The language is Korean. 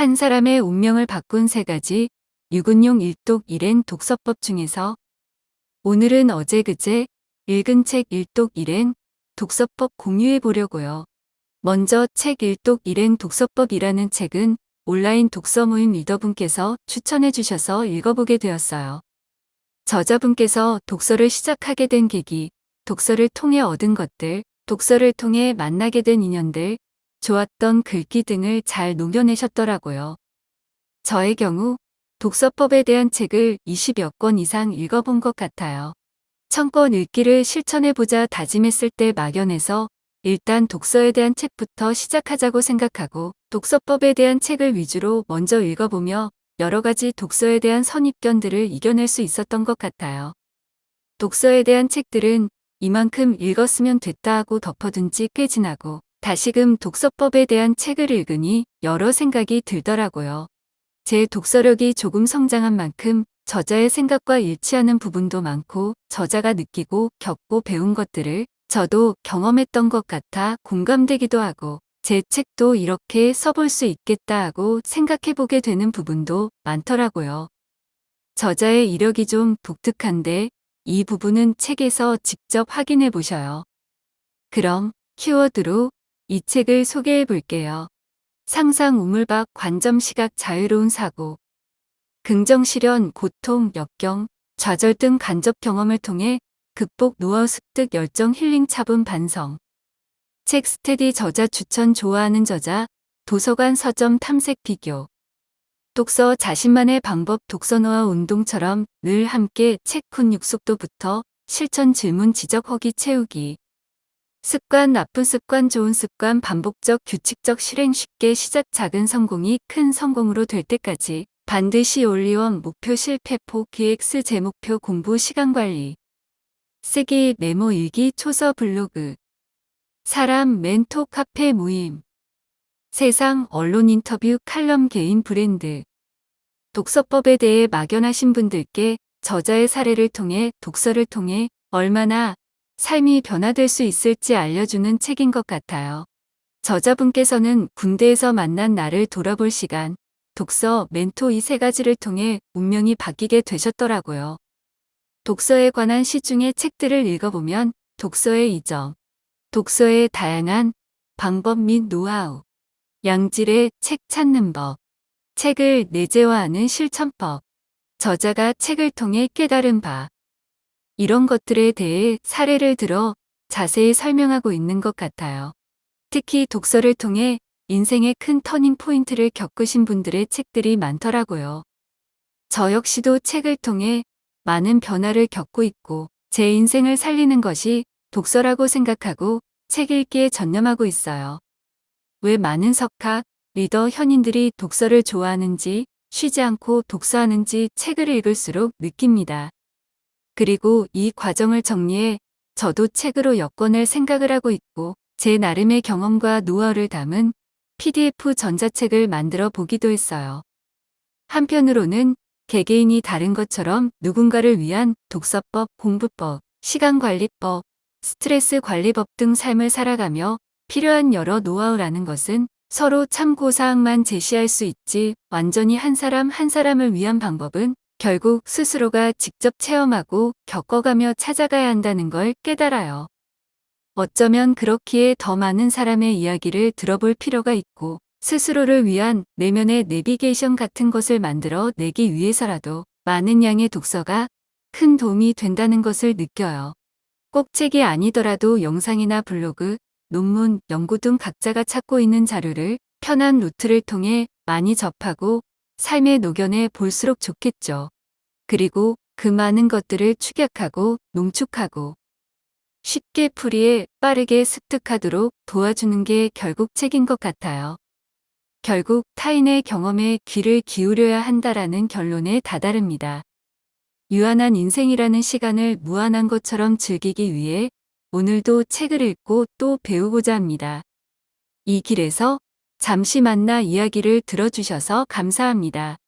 한 사람의 운명을 바꾼 세 가지 유근용 일독 일행 독서법 중에서 오늘은 어제 그제 읽은 책 일독 일행 독서법 공유해 보려고요. 먼저 책 일독 일행 독서법이라는 책은 온라인 독서 모임 리더분께서 추천해 주셔서 읽어보게 되었어요. 저자분께서 독서를 시작하게 된 계기, 독서를 통해 얻은 것들, 독서를 통해 만나게 된 인연들, 좋았던 글귀 등을 잘 녹여내셨더라고요. 저의 경우 독서법에 대한 책을 20여 권 이상 읽어본 것 같아요. 천권 읽기를 실천해보자 다짐했을 때 막연해서 일단 독서에 대한 책부터 시작하자고 생각하고 독서법에 대한 책을 위주로 먼저 읽어보며 여러 가지 독서에 대한 선입견들을 이겨낼 수 있었던 것 같아요. 독서에 대한 책들은 이만큼 읽었으면 됐다 하고 덮어둔 지 꽤 지나고 다시금 독서법에 대한 책을 읽으니 여러 생각이 들더라고요. 제 독서력이 조금 성장한 만큼 저자의 생각과 일치하는 부분도 많고 저자가 느끼고 겪고 배운 것들을 저도 경험했던 것 같아 공감되기도 하고 제 책도 이렇게 써볼 수 있겠다 하고 생각해보게 되는 부분도 많더라고요. 저자의 이력이 좀 독특한데 이 부분은 책에서 직접 확인해 보셔요. 그럼 키워드로 이 책을 소개해 볼게요. 상상 우물박 관점 시각 자유로운 사고. 긍정 실현 고통 역경 좌절 등 간접 경험을 통해 극복 노하우 습득 열정 힐링 차분 반성. 책 스테디 저자 추천 좋아하는 저자 도서관 서점 탐색 비교. 독서 자신만의 방법 독서노하 운동처럼 늘 함께 책 훈 육 속도부터 실천 질문 지적 허기 채우기 습관 나쁜 습관 좋은 습관 반복적 규칙적 실행 쉽게 시작 작은 성공이 큰 성공으로 될 때까지 반드시 올리원 목표 실패포 기획스 제목표 공부 시간 관리. 쓰기 메모 일기 초서 블로그. 사람 멘토 카페 모임. 세상 언론 인터뷰 칼럼 개인 브랜드. 독서법에 대해 막연하신 분들께 저자의 사례를 통해 독서를 통해 얼마나 삶이 변화될 수 있을지 알려주는 책인 것 같아요. 저자분께서는 군대에서 만난 나를 돌아볼 시간, 독서, 멘토 이 세 가지를 통해 운명이 바뀌게 되셨더라고요. 독서에 관한 시중의 책들을 읽어보면 독서의 이점, 독서의 다양한 방법 및 노하우, 양질의 책 찾는 법, 책을 내재화하는 실천법, 저자가 책을 통해 깨달은 바, 이런 것들에 대해 사례를 들어 자세히 설명하고 있는 것 같아요. 특히 독서를 통해 인생의 큰 터닝 포인트를 겪으신 분들의 책들이 많더라고요. 저 역시도 책을 통해 많은 변화를 겪고 있고 제 인생을 살리는 것이 독서라고 생각하고 책 읽기에 전념하고 있어요. 왜 많은 석학, 리더 현인들이 독서를 좋아하는지 쉬지 않고 독서하는지 책을 읽을수록 느낍니다. 그리고 이 과정을 정리해 저도 책으로 엮어낼 생각을 하고 있고 제 나름의 경험과 노하우를 담은 PDF 전자책을 만들어 보기도 했어요. 한편으로는 개개인이 다른 것처럼 누군가를 위한 독서법, 공부법, 시간관리법, 스트레스 관리법 등 삶을 살아가며 필요한 여러 노하우라는 것은 서로 참고사항만 제시할 수 있지 완전히 한 사람 한 사람을 위한 방법은 결국 스스로가 직접 체험하고 겪어가며 찾아가야 한다는 걸 깨달아요. 어쩌면 그렇기에 더 많은 사람의 이야기를 들어볼 필요가 있고 스스로를 위한 내면의 내비게이션 같은 것을 만들어 내기 위해서라도 많은 양의 독서가 큰 도움이 된다는 것을 느껴요. 꼭 책이 아니더라도 영상이나 블로그, 논문, 연구 등 각자가 찾고 있는 자료를 편한 루트를 통해 많이 접하고 삶에 녹여내 볼수록 좋겠죠. 그리고 그 많은 것들을 축약하고 농축하고 쉽게 풀이에 빠르게 습득하도록 도와주는 게 결국 책인 것 같아요. 결국 타인의 경험에 귀를 기울여야 한다라는 결론에 다다릅니다. 유한한 인생이라는 시간을 무한한 것처럼 즐기기 위해 오늘도 책을 읽고 또 배우고자 합니다. 이 길에서 잠시 만나 이야기를 들어주셔서 감사합니다.